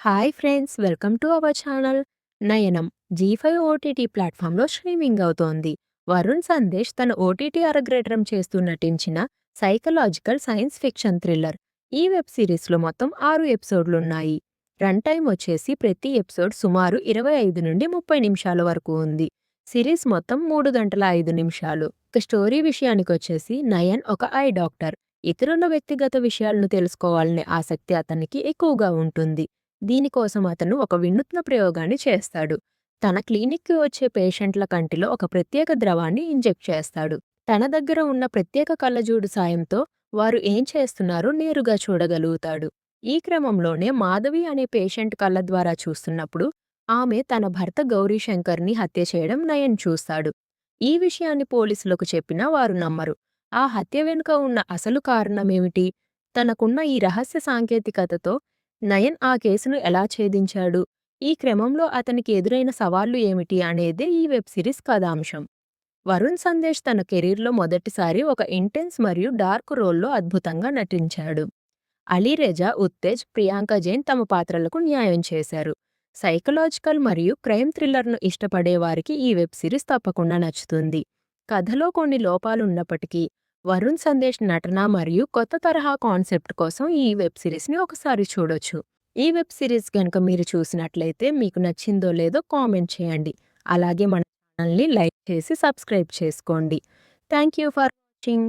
Hi friends welcome to our channel. Nayanam Zee five OTT ప్లాట్ఫామ్లో streaming అవుతోంది. వరుణ్ సందేశ్ తన OTT అరగ్రేటరం చేస్తూ నటించిన సైకలాజికల్ సైన్స్ ఫిక్షన్ థ్రిల్లర్. ఈ వెబ్ సిరీస్లో మొత్తం ఆరు ఎపిసోడ్లున్నాయి. రన్ టైం వచ్చేసి ప్రతి ఎపిసోడ్ సుమారు ఇరవై ఐదు నుండి ముప్పై నిమిషాల వరకు ఉంది. సిరీస్ మొత్తం మూడు గంటల ఐదు నిమిషాలు. ఇక స్టోరీ విషయానికి వచ్చేసి నయన్ ఒక ఐ డాక్టర్. ఇతరుల వ్యక్తిగత విషయాలను తెలుసుకోవాలనే ఆసక్తి అతనికి ఎక్కువగా ఉంటుంది. దీనికోసం అతను ఒక వినూత్న ప్రయోగాన్ని చేస్తాడు. తన క్లినిక్కి వచ్చే పేషెంట్ల కంటిలో ఒక ప్రత్యేక ద్రవాన్ని ఇంజెక్ట్ చేస్తాడు. తన దగ్గర ఉన్న ప్రత్యేక కళ్ళజోడు సాయంతో వారు ఏం చేస్తున్నారో నేరుగా చూడగలుగుతాడు. ఈ క్రమంలోనే మాధవి అనే పేషెంట్ కళ్ళ ద్వారా చూస్తున్నప్పుడు ఆమె తన భర్త గౌరీశంకర్ని హత్య చేయడం నయన్ చూస్తాడు. ఈ విషయాన్ని పోలీసులకు చెప్పినా వారు నమ్మరు. ఆ హత్య వెనుక ఉన్న అసలు కారణమేమిటి తనకున్న ఈ రహస్య సాంకేతికతతో నయన్ ఆ కేసును ఎలా ఛేదించాడు? ఈ క్రమంలో అతనికి ఎదురైన సవాళ్ళు ఏమిటి అనేదే ఈ వెబ్ సిరీస్ కథాంశం. వరుణ్ సందేశ్ తన కెరీర్లో మొదటిసారి ఒక ఇంటెన్స్ మరియు డార్క్ రోల్లో అద్భుతంగా నటించాడు. అలీరేజా ఉత్తేజ్ ప్రియాంక జైన్ తమ పాత్రలకు న్యాయం చేశారు. సైకలాజికల్ మరియు క్రైమ్ థ్రిల్లర్ను ఇష్టపడేవారికి ఈ వెబ్ సిరీస్ తప్పకుండా నచ్చుతుంది. కథలో కొన్ని లోపాలున్నప్పటికీ వరుణ్ సందేశ్ నటన మరియు కొత్త తరహా కాన్సెప్ట్ కోసం ఈ వెబ్ సిరీస్ని ఒకసారి చూడొచ్చు. ఈ వెబ్ సిరీస్ కనుక మీరు చూసినట్లయితే మీకు నచ్చిందో లేదో కామెంట్ చేయండి. అలాగే మన ఛానల్ని లైక్ చేసి సబ్స్క్రైబ్ చేసుకోండి. Thank you for watching.